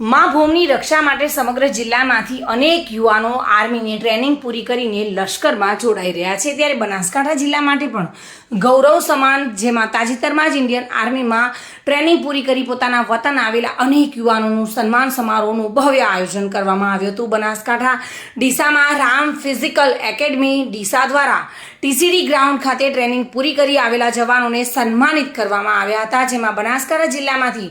મા ભૂમની રક્ષા માટે સમગ્ર જિલ્લામાંથી અનેક યુવાનો આર્મીની ટ્રેનિંગ પૂરી કરીને લશ્કરમાં જોડાઈ રહ્યા છે. ત્યારે બનાસકાંઠા જિલ્લા માટે પણ ગૌરવ સમાન, જેમાં તાજેતરમાં જ ઇન્ડિયન આર્મીમાં ટ્રેનિંગ પૂરી કરી પોતાના વતન આવેલા અનેક યુવાનોનું સન્માન સમારોહનું ભવ્ય આયોજન કરવામાં આવ્યું હતું. બનાસકાંઠા ડીસામાં રામ ફિઝિકલ એકેડમી, ડીસા દ્વારા ટીસીડી ગ્રાઉન્ડ ખાતે ટ્રેનિંગ પૂરી કરી આવેલા જવાનોને સન્માનિત કરવામાં આવ્યા હતા, જેમાં બનાસકાંઠા જિલ્લામાંથી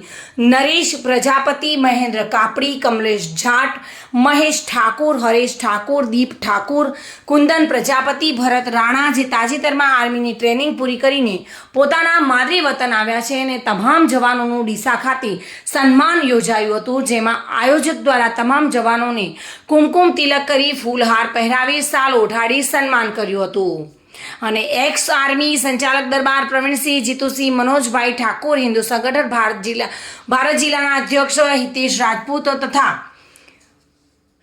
નરેશ પ્રજાપતિ, મહેન્દ્ર કાપડી, કમલેશ જાટ, મહેશ ઠાકોર, હરેશ ઠાકોર, દીપ ઠાકોર, કુંદન પ્રજાપતિ, ભરત રાણા જે તાજેતરમાં આર્મીની ટ્રેનિંગ પૂરી કરીને પોતાના માદરે વતન આવ્યા છે અને તમામ જવાનોનું ડીસા ખાતે સન્માન યોજાયું હતું, જેમાં આયોજક દ્વારા તમામ જવાનોને કુમકુમ તિલક કરી ફૂલહાર પહેરાવી, સાલ ઓઢાડી સન્માન કર્યું હતું. અને એક્સ આર્મી સંચાલક દરબાર પ્રવીણસિંહ જીતુસિંહ મનોજભાઈ ઠાકોર હિન્દુ સંગઠન ભારત જિલ્લા, ભારત જિલ્લાના અધ્યક્ષ હિતેશ રાજપૂત તથા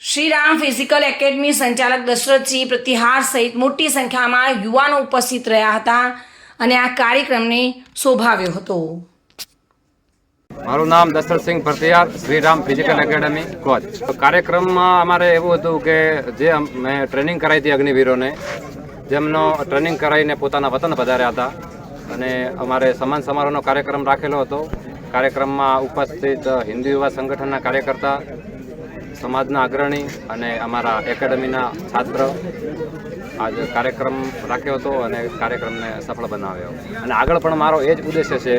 શ્રીરામ ફિઝિકલ એકેડમી સંચાલક દશરથસિંહ પ્રતિહાર સહિત મોટી સંખ્યામાં યુવાનો ઉપસ્થિત રહ્યા હતા અને આ કાર્યક્રમને શોભાવ્યો હતો. મારું નામ Dashrathsinh Bharatiyar Shriram physical academy coach કાર્યક્રમમાં અમારે એવું હતું કે જે મેં ટ્રેનિંગ કરાવી હતી અગ્નિવીરોને જેમનો ટ્રેનિંગ કરાવીને પોતાના વતન પધાર્યા હતા. અને અમારે સમાન સમારોહનો કાર્યક્રમ રાખેલો હતો. કાર્યક્રમમાં ઉપસ્થિત હિન્દુ યુવા સંગઠનના કાર્યકર્તા, સમાજના અગ્રણી અને અમારા એકેડમીના છાત્ર. આજ કાર્યક્રમ રાખ્યો હતો અને કાર્યક્રમને સફળ બનાવ્યો. અને આગળ પણ મારો એ જ ઉદ્દેશ્ય છે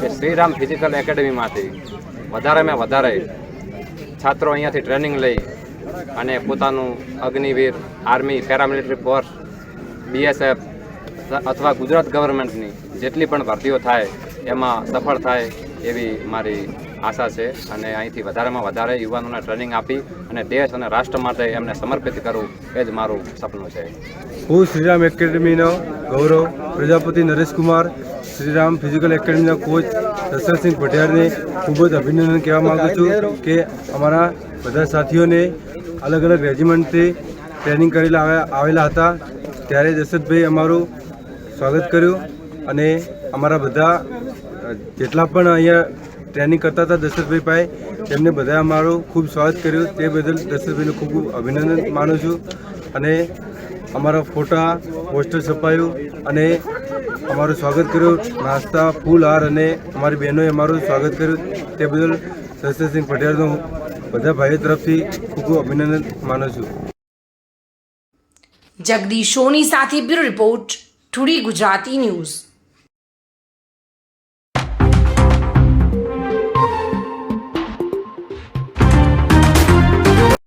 કે શ્રીરામ ફિઝિકલ એકેડમીમાંથી વધારેમાં વધારે છાત્રો અહીંયાથી ટ્રેનિંગ લઈ અને પોતાનું Agniveer army paramilitary force BSF અથવા ગુજરાત ગવર્મેન્ટની જેટલી પણ ભરતીઓ થાય, એમાં સફળ થાય એવી મારી આશા છે. અને અહીંથી વધારેમાં વધારે યુવાનોને ટ્રેનિંગ આપી અને દેશ અને રાષ્ટ્ર માટે એમને સમર્પિત કરવું એ જ મારું સપનું છે. હું શ્રીરામ એકેડમીનો ગૌરવ પ્રજાપતિ નરેશકુમાર, શ્રીરામ ફિઝિકલ એકેડમીના કોચ દશરથસિંહ પઢિયારને ખૂબ જ અભિનંદન કહેવા માગું છું કે અમારા બધા સાથીઓને અલગ અલગ રેજિમેન્ટથી ટ્રેનિંગ કરેલા આવેલા હતા. ત્યારે જસદભાઈ અમારું સ્વાગત કર્યું અને અમારા બધા જેટલા પણ અહીંયા ટ્રેનિંગ કરતા હતા દશરથભાઈ પાસે તેમને બધા અમારું ખૂબ સ્વાગત કર્યું. તે બદલ દશરથભાઈનું ખૂબ ખૂબ અભિનંદન માનું છું અને અમારા ફોટા, પોસ્ટર છપાયું અને અમારું સ્વાગત કર્યું. નાસ્તા ફૂલહાર અને અમારી બહેનોએ અમારું સ્વાગત કર્યું. તે બદલ દશરથસિંહ પટેલનું બધા ભાઈઓ તરફથી ખૂબ ખૂબ અભિનંદન માનું છું. જગદીશ સોની સાથે bureau report today Gujarati news.